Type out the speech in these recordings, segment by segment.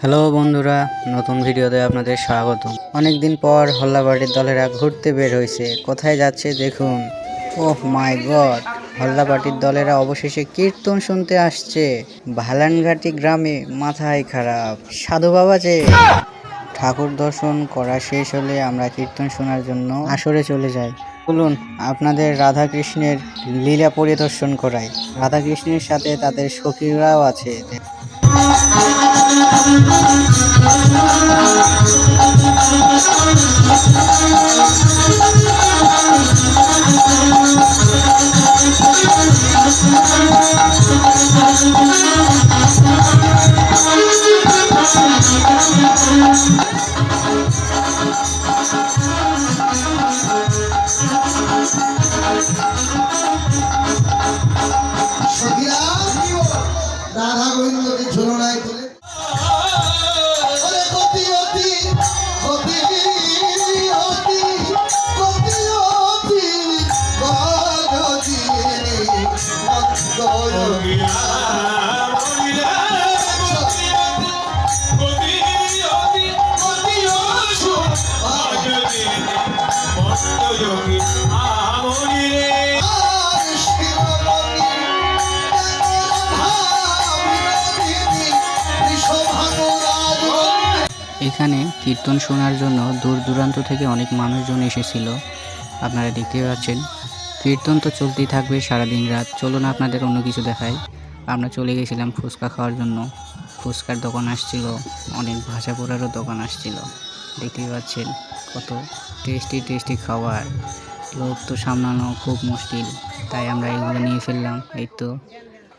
Hello বন্ধুরা, নতুন ভিডিওতে আপনাদের স্বাগত অনেকদিন পর হল্লাবাড়ির দলেরা ঘুরতে বের হয়েছে কোথায় যাচ্ছে দেখুন। ওহ মাই গড হল্লাবাটির দলেরা অবশেষে কীর্তন শুনতে আসছে। ভালানঘাটি গ্রামে মাথায় খারাপ। সাধু বাবা যে। ঠাকুর দর্শন করা শেষ হলে আমরা কীর্তন শোনার জন্য আসরে চলে যাই। বলুন, আপনাদের রাধা কৃষ্ণের লীলা পরিদর্শন করাই। রাধা কৃষ্ণের সাথে তাদের সখীরাও আছে। সখিরা রাধা গোবিন্দকে ঝুলনায় তুলে ওরে গতি এখানে কীর্তন শোনার জন্য দূর দূরান্ত থেকে অনেক মানুষজন এসেছিল। আপনারা দেখতে পাচ্ছেন, কীর্তন তো চলতেই থাকবে সারাদিন রাত। চলুন আপনাদের অন্য কিছু দেখাই। আমরা চলে গেছিলাম ফুচকা খাওয়ার জন্য। ফুচকার দোকান আসছিল, অনেক ভাষা পোড়ারও দোকান আসছিল। দেখতেই পাচ্ছেন, কত টেস্টি টেস্টি খাবার। লোক তো সামলানো খুব মুশকিল, তাই আমরা এগুলো নিয়ে ফেললাম। এই তো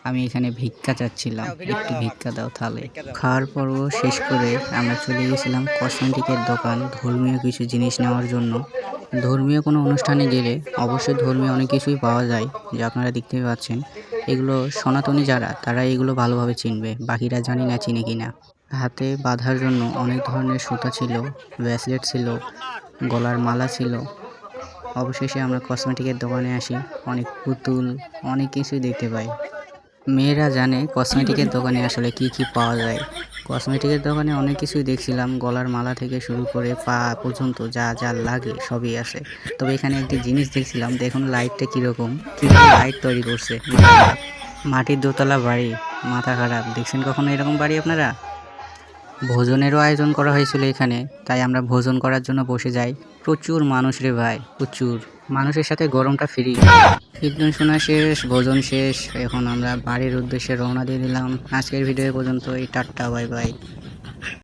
আমি এখানে ভিক্ষা চাচ্ছিলাম। একটু ভিক্ষা দাও তাহলে। খাওয়ার পর্ব শেষ করে আমরা চলে গেছিলাম কসমেটিকের দোকান ধর্মীয় কিছু জিনিস নেওয়ার জন্য। ধর্মীয় কোনো অনুষ্ঠানে গেলে অবশ্যই ধর্মীয় অনেক কিছুই পাওয়া যায় যে আপনারা দেখতে পাচ্ছেন। এগুলো সনাতনী যারা তারা এগুলো ভালোভাবে চিনবে বাকিরা জানি না চিনে কিনা। হাতে বাঁধার জন্য অনেক ধরনের সুতা ছিল ব্রেসলেট ছিল গলার মালা ছিল। অবশেষে আমরা কসমেটিকের দোকানে আসি অনেক পুতুল অনেক কিছুই দেখতে পাই। মেয়েরা জানে কসমেটিকের দোকানে আসলে কি কি পাওয়া যায়। কসমেটিকের দোকানে অনেক কিছুই দেখছিলাম, গলার মালা থেকে শুরু করে পা পর্যন্ত যা যা লাগে সবই আসে। তবে এখানে একটি জিনিস দেখছিলাম, দেখুন লাইটটা কীরকম কীরকম লাইট তৈরি করছে। মাটির দোতলা বাড়ি, মাথা খারাপ, দেখছেন কখনো এরকম বাড়ি আপনারা? ভোজনেরও আয়োজন করা হয়েছিল এখানে, তাই আমরা ভোজন করার জন্য বসে যাই। প্রচুর মানুষ রে ভাই, প্রচুর। মানুষের সাথে গরমটা ফ্রি কীর্তন শোনা শেষ, ভোজন শেষ, এখন আমরা বাড়ির উদ্দেশ্যে রওনা দিয়ে দিলাম। আজকের ভিডিও পর্যন্ত এই টাট্টা বাই বাই।